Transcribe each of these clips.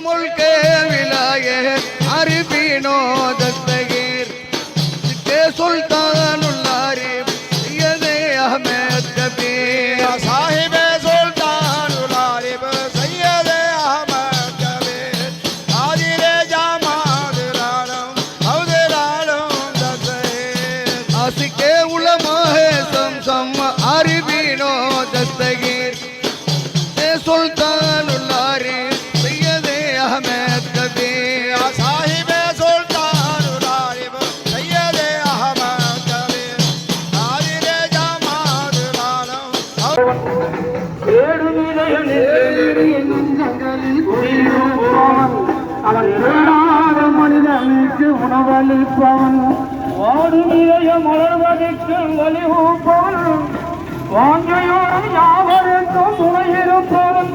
முழுக்க விலாய அறிவினோ அளிப்பவன் வாடும் இதயம் மலர்வதற்கு ஒளி ஊப்பவன் வாங்கையோடும் யாவருக்கும் துணை இருப்பவன்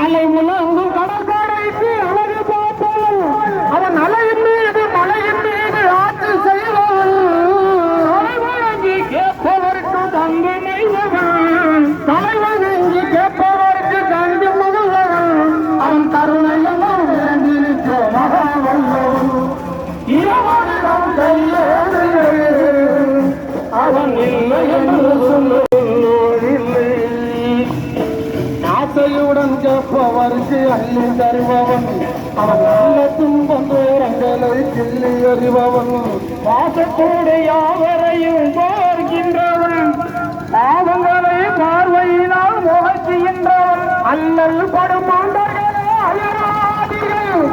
அலை முழங்கும் கடற்க கல்லை தருபவன் அவன் நல்ல துன்பம் தூரங்களை கிள்ளி அறிபவன் வாசக்கூடிய யாவரையும் பார்க்கின்றவன் பாவங்களை பார்வையினால் முகச்சுகின்றவன் அல்லல் படும் ஆண்டர்களே அயராதிகள்.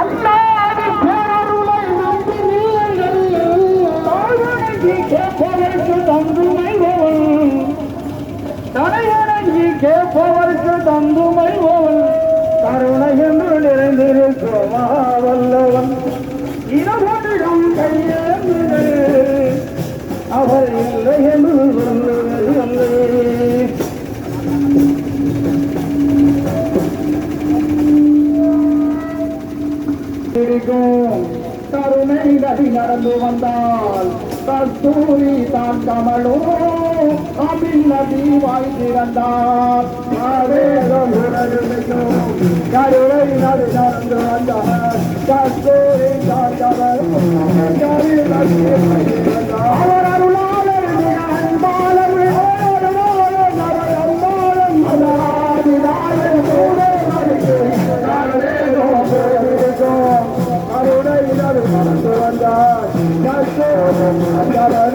அல்லாது பேரருளை நம்பி கேட்பவருக்கு தந்துமை ஓவன் கருணை என்று நிறைந்திருக்குமா வல்லவன் இனவனிடம் கையேந்து அவர் இல்லை என்று கருணை நதி நடந்து வந்தால் கஸ்தூரி தான் கமலோ நீ வாழ்ந்திருந்தார் கருணை நடந்து வந்தார் கஸ்தூரி சார்ந்தவர் அவர் அருளாளர் அன்பாளர் கருணை நடந்து வந்தார் கஸ்தூரி சார்ந்தவர்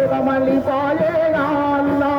సురమలి పాయే అల్లా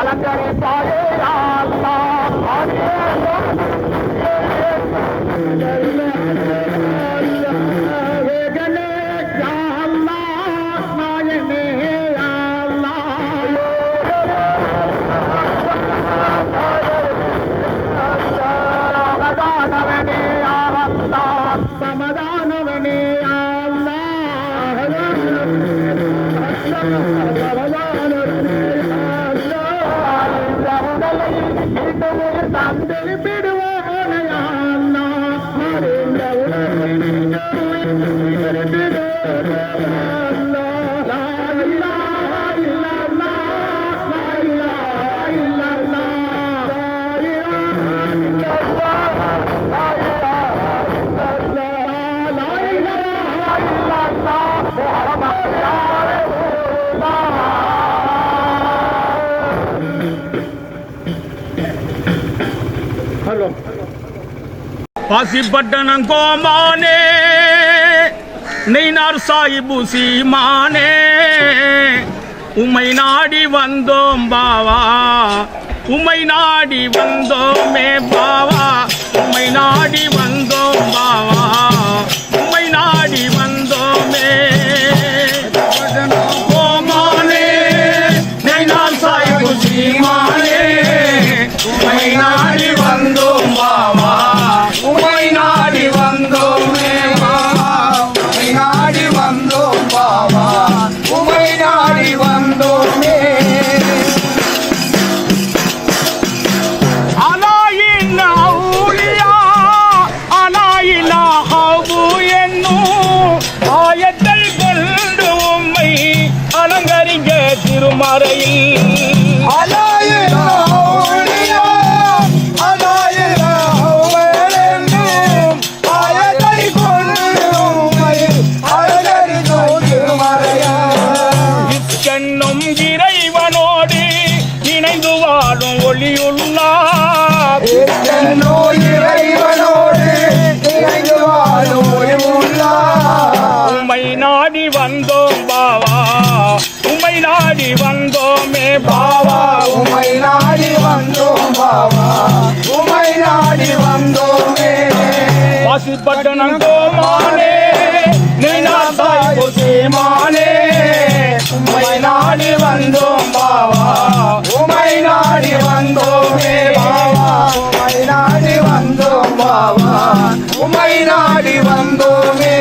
அலங்கரிப்பாயே Thank you. காசிப்பட்டணம் கோமானே நெய்னார் சாயிபு சீமானே. உமை நாடி வந்தோம் பாவா உமை நாடி வந்தோமே பாவா. உமை நாடி வந்தோம் பாவா உமை நாடி வந்தோம் பாவா. உமை நாடி வந்தோமே பாவா. உமை நாடி வந்தோம் பாவா. உமை நாடி வந்தோமே.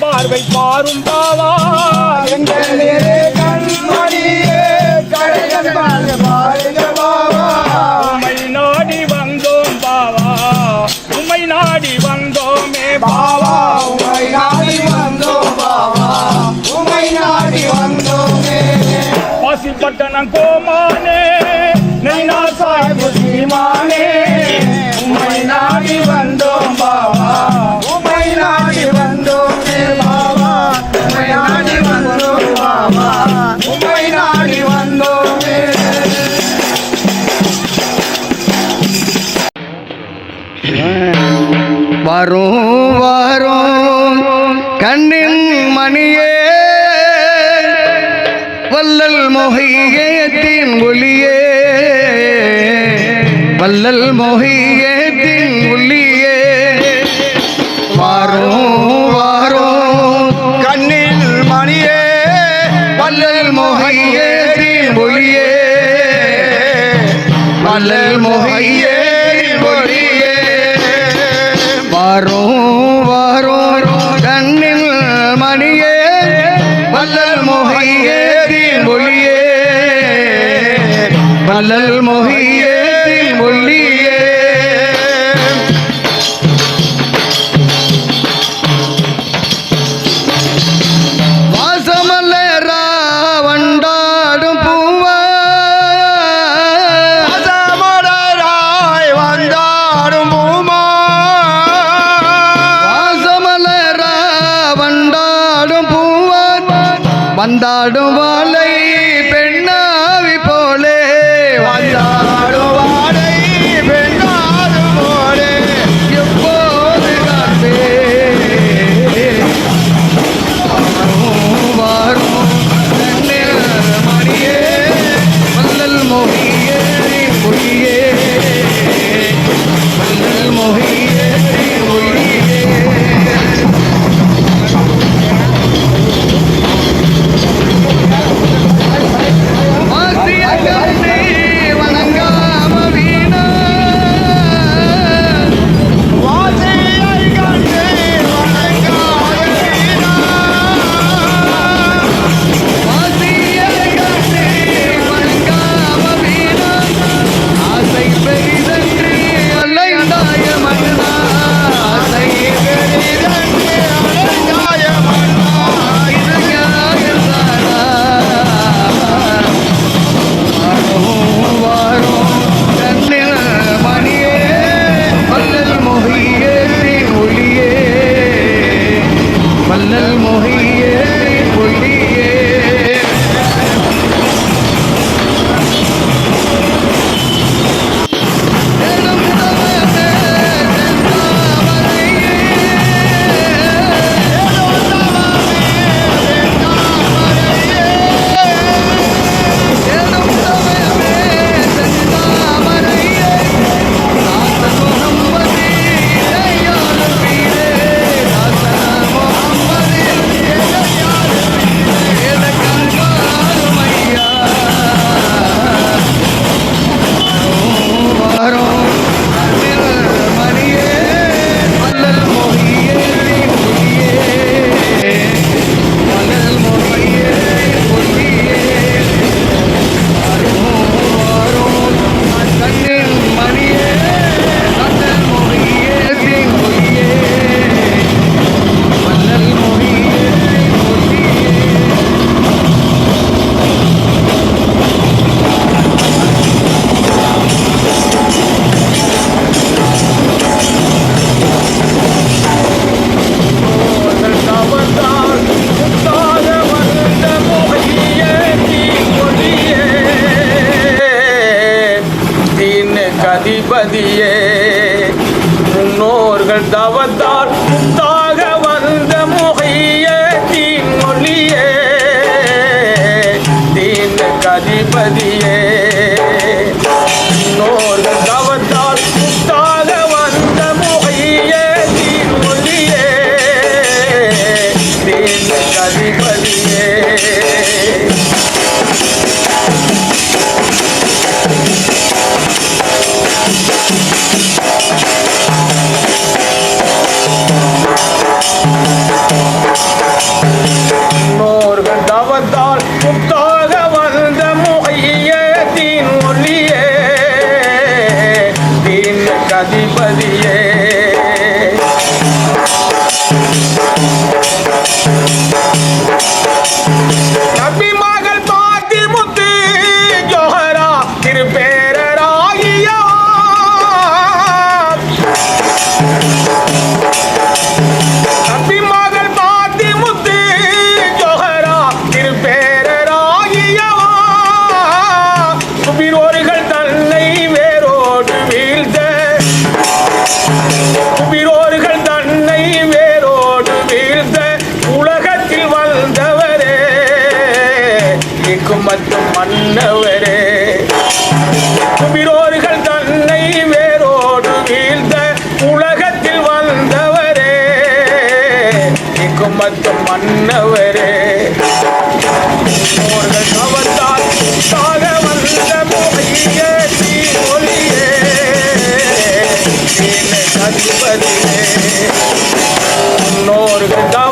பார்வை பாரும் பாவா. எங்கள் நேரே கண்மணியே கடைகள் பாருங்க பாவா. உமை நாடி வந்தோம் பாவா. உமை நாடி வந்தோமே பாவா. உமை நாடி வந்தோம் பாவா. உமை நாடி வந்தோமே. பசிப்பட்டணம் கோமானே நைனா சாய் முஸ்லிமானே உமை நாடி வந்தோம் பாவா. ராமா உமை நாடி வந்தோமே. வரும் வரும். கண்ணின் மணியே. வல்லல் மொஹியத்தின் ஒளியே. வல்லல் மொஹிய கொண்டாடும் Norgda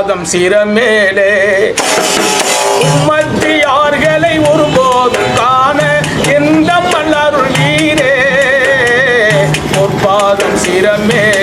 பாதம் சிரமேலே. உம்மத்தியார்களை ஒருபோதும் காண எந்த மலருள் நீரே? பொற்பாதம் சிரமே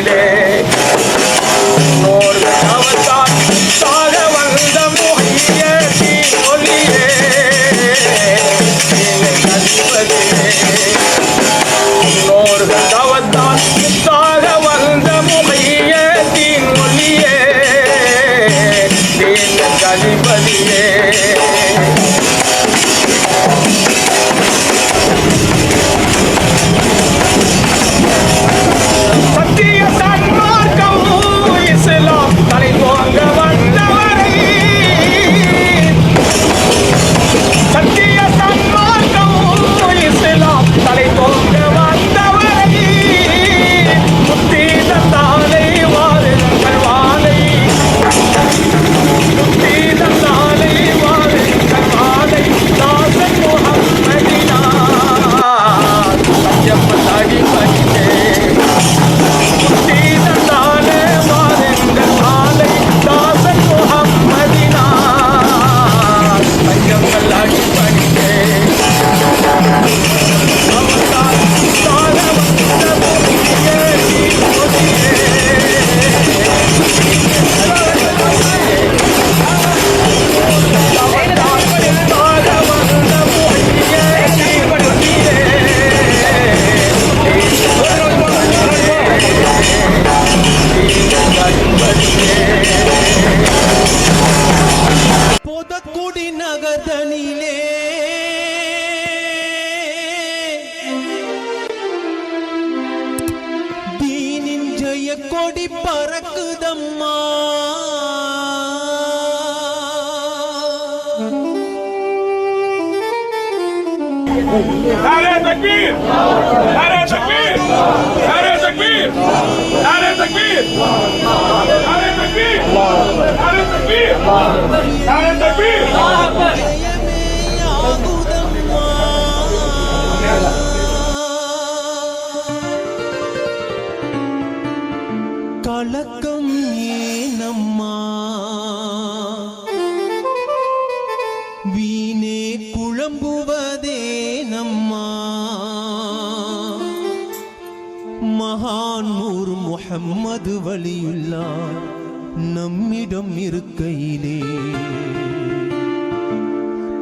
நம்மிடம் இருக்கையிலே.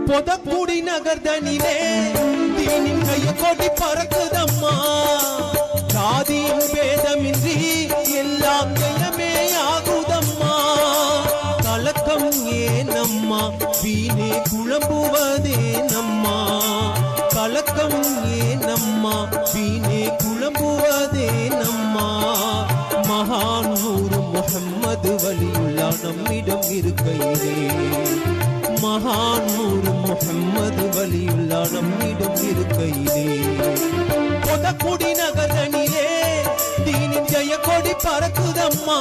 பொதக்குடி நகர்தனிலே தீனின் கைய கொடி பறக்குதம்மா. சாதியும் பேதமின் இருக்கையிலே மகான் நூறு முகம்மது வலியுள்ளா நம்மிடம் இருக்கையிலே பொதக்குடி நகரனிலே தீனின் ஜெய கொடி பறக்குதம்மா.